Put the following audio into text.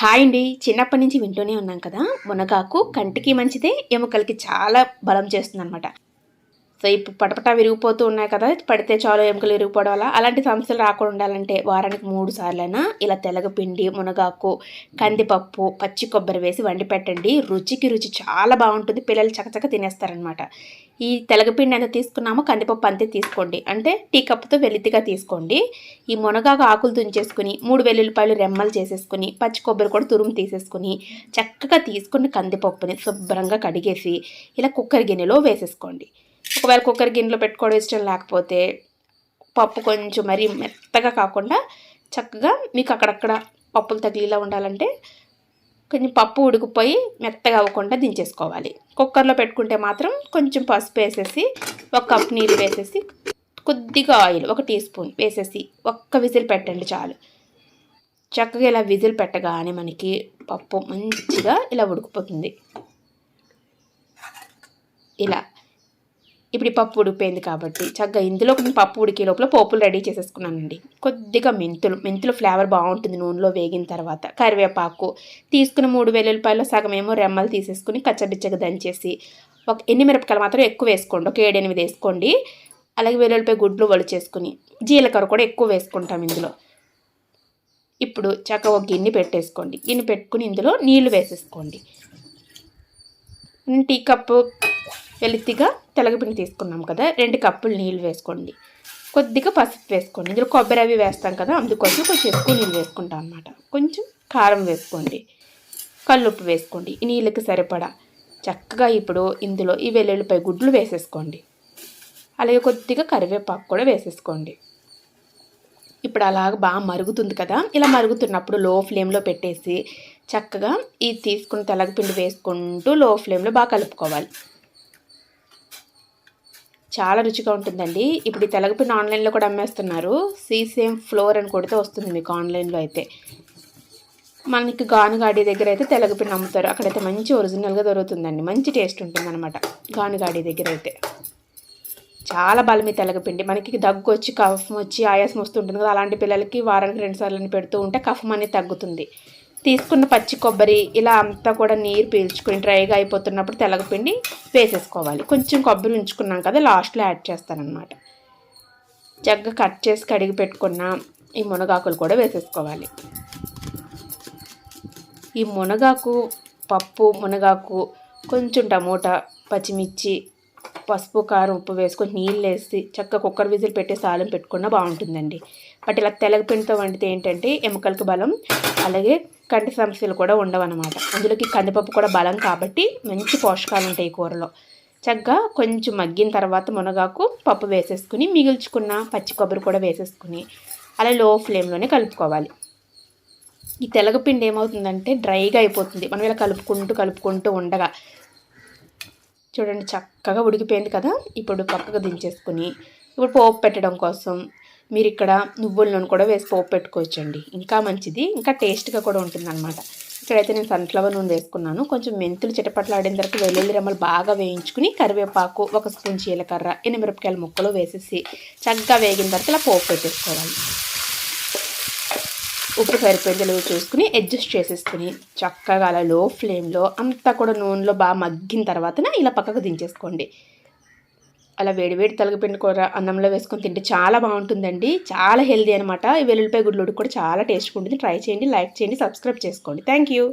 Hi అండి. చిన్నప్పటి నుంచి వింటూనే ఉన్నాం కదా. మునగాకు కంటికి మంచిదే ఎముకలకి చాలా బలం చేస్తుంది అనమాట ఇప్పుడు పటపట విరిగిపోతూ ఉన్నాయి కదా పడితే చాలు ఎముకలు విరిగిపోవడం వల్ల. అలాంటి సమస్యలు రాకుండా ఉండాలంటే వారానికి మూడు సార్లైనా ఇలా తెలగపిండి మునగాకు కందిపప్పు పచ్చి కొబ్బరి వేసి వండి పెట్టండి. రుచికి రుచి చాలా బాగుంటుంది. పిల్లలు చకచక తినేస్తారనమాట ఈ తెలగపిండి ఎంత తీసుకున్నామో కందిపప్పు అంతే తీసుకోండి. అంటే టీ కప్పుతో వెలితిగా తీసుకోండి. ఈ మునగాకు ఆకులు తుంచేసుకుని మూడు వెల్లుల్లిపాయలు రెమ్మలు చేసేసుకుని పచ్చి కొబ్బరి కూడా తురుము తీసేసుకుని చక్కగా తీసుకుని కందిపప్పుని శుభ్రంగా కడిగేసి ఇలా కుక్కర్ గిన్నెలో వేసేసుకోండి. ఒకవేళ కుక్కర్ గిన్నెలో పెట్టుకోవడం ఇష్టం లేకపోతే పప్పు కొంచెం మరీ మెత్తగా కాకుండా చక్కగా మీకు అక్కడక్కడ పప్పులు తగిలిలా ఉండాలంటే కొంచెం పప్పు ఉడికిపోయి మెత్తగా అవ్వకుండా దించేసుకోవాలి. కుక్కర్లో పెట్టుకుంటే మాత్రం కొంచెం పసుపు వేసేసి ఒక కప్ నీళ్ళు వేసేసి కొద్దిగా ఆయిల్ ఒక టీ స్పూన్ వేసేసి ఒక్క విజిల్ పెట్టండి చాలు. చక్కగా ఇలా విజిల్ పెట్టగానే మనకి పప్పు మంచిగా ఇలా ఉడికిపోతుంది. ఇలా ఇప్పుడు పప్పు ఉడిపోయింది కాబట్టి చక్కగా ఇందులో కొంచెం పప్పు ఉడికే లోపల పోపులు రెడీ చేసేసుకున్నానండి. కొద్దిగా మెంతులు మెంతులు ఫ్లేవర్ బాగుంటుంది నూనెలో వేగిన తర్వాత. కరివేపాకు తీసుకున్న మూడు వెల్లుల్లిపాయలు సగం ఏమో రెమ్మలు తీసేసుకుని కచ్చబిచ్చగా దంచేసి ఒక ఎన్ని మిరపకాయలు మాత్రం ఎక్కువ వేసుకోండి. ఒక ఏడెనిమిది వేసుకోండి. అలాగే వెల్లుల్లిపాయ గుడ్లు వలిచేసుకుని జీలకర్ర కూడా ఎక్కువ వేసుకుంటాం ఇందులో. ఇప్పుడు చక్కగా ఒక గిన్నె పెట్టేసుకోండి. గిన్నె పెట్టుకుని ఇందులో నీళ్ళు వేసేసుకోండి. టీ కప్పు వెలితిగా తెలగపిండి తీసుకున్నాం కదా రెండు కప్పులు నీళ్ళు వేసుకోండి. కొద్దిగా పసుపు వేసుకోండి. ఇందులో కొబ్బరి అవి వేస్తాం కదా అందుకోసం కొంచెం ఎక్కువ నీళ్ళు వేసుకుంటాం అనమాట కొంచెం కారం వేసుకోండి. కల్లుప్పు వేసుకోండి. ఈ నీళ్ళకి సరిపడా. చక్కగా ఇప్పుడు ఇందులో ఈ వెల్లుల్లిపై గుడ్లు వేసేసుకోండి. అలాగే కొద్దిగా కరివేపాకు కూడా వేసేసుకోండి. ఇప్పుడు అలాగ బాగా మరుగుతుంది కదా ఇలా మరుగుతున్నప్పుడు లో ఫ్లేమ్లో పెట్టేసి చక్కగా ఈ తీసుకుని తెలగపిండి వేసుకుంటూ లో ఫ్లేమ్లో బాగా కలుపుకోవాలి. చాలా రుచిగా ఉంటుందండి. ఇప్పుడు ఈ తెలగపిండి ఆన్లైన్లో కూడా అమ్మేస్తున్నారు. సీసేమ్ ఫ్లోర్ అని కొడితే వస్తుంది మీకు ఆన్లైన్లో అయితే. మనకి గానుగాడి దగ్గర అయితే తెలగపిండి అమ్ముతారు. అక్కడైతే మంచి ఒరిజినల్గా దొరుకుతుందండి. మంచి టేస్ట్ ఉంటుందన్నమాట గానుగాడి దగ్గర అయితే. చాలా బలమి తెలగపిండి. మనకి దగ్గు వచ్చి కఫం వచ్చి ఆయాసం వస్తుంటుంది కదా అలాంటి పిల్లలకి వారానికి రెండు సార్లు పెడుతూ ఉంటే కఫం అనేది తగ్గుతుంది. తీసుకున్న పచ్చి కొబ్బరి ఇలా అంతా కూడా నీరు పీల్చుకుని డ్రైగా అయిపోతున్నప్పుడు తెలగపిండి వేసేసుకోవాలి. కొంచెం కొబ్బరి ఉంచుకున్నాం కదా లాస్ట్లో యాడ్ చేస్తానమాట జగ్గ కట్ చేసి కడిగి పెట్టుకున్న ఈ మునగాకులు కూడా వేసేసుకోవాలి. ఈ మునగాకు పప్పు మునగాకు కొంచెం టమోటా పచ్చిమిర్చి పసుపు కారం ఉప్పు వేసుకొని నీళ్ళు వేసి చక్కగా కుక్కర్ విజిల్ పెట్టి సాలం పెట్టుకున్నా బాగుంటుందండి. బట్ ఇలా తెలగపిండితో వండితే ఏంటంటే ఎముకలకు బలం అలాగే కంటి సమస్యలు కూడా ఉండవన్నమాట. అందులోకి కందిపప్పు కూడా బలం కాబట్టి మంచి పోషకాలు ఉంటాయి కూరలో. చక్కగా కొంచెం మగ్గిన తర్వాత మునగాకు పప్పు వేసేసుకుని మిగుల్చుకున్న పచ్చి కొబ్బరి కూడా వేసేసుకుని అలా లో ఫ్లేమ్లోనే కలుపుకోవాలి. ఈ తెలగపిండి ఏమవుతుందంటే డ్రైగా అయిపోతుంది. మనం ఇలా కలుపుకుంటూ కలుపుకుంటూ ఉండగా చూడండి చక్కగా ఉడికిపోయింది కదా? ఇప్పుడు పక్కకు దించేసుకుని ఇప్పుడు పోపు పెట్టడం కోసం మీరు ఇక్కడ నువ్వుల నూనె కూడా వేసి పోపు పెట్టుకోవచ్చండి. ఇంకా మంచిది. ఇంకా టేస్ట్గా కూడా ఉంటుందన్నమాట. ఇక్కడైతే నేను సన్ఫ్లవర్ నూనె వేసుకున్నాను. కొంచెం మెంతులు చిటపట్లాడిన తర్వాత వెల్లుల్లి రెమ్మలు బాగా వేయించుకుని కరివేపాకు ఒక స్పూన్ చీలకర్ర ఎనిమిరపకాయల ముక్కలు వేసేసి చక్కగా వేగిన తర్వాత ఇలా పోపు పెట్టేసుకోవాలి. ఉప్పు సరిపోయిందో చూసుకుని అడ్జస్ట్ చేసేసుకుని చక్కగా అలా లో ఫ్లేమ్లో అంతా కూడా నూనెలో బాగా మగ్గిన తర్వాత ఇలా పక్కకు దించేసుకోండి. అలా వేడివేడి తలగపిండి కూర అన్నంలో వేసుకొని తింటే చాలా బాగుంటుందండి. చాలా హెల్దీ అనమాట వెల్లుల్లిపాయ గుడ్లు కూడా చాలా టేస్ట్గా ఉంటుంది. ట్రై చేయండి లైక్ చేయండి సబ్స్క్రైబ్ చేసుకోండి. Thank you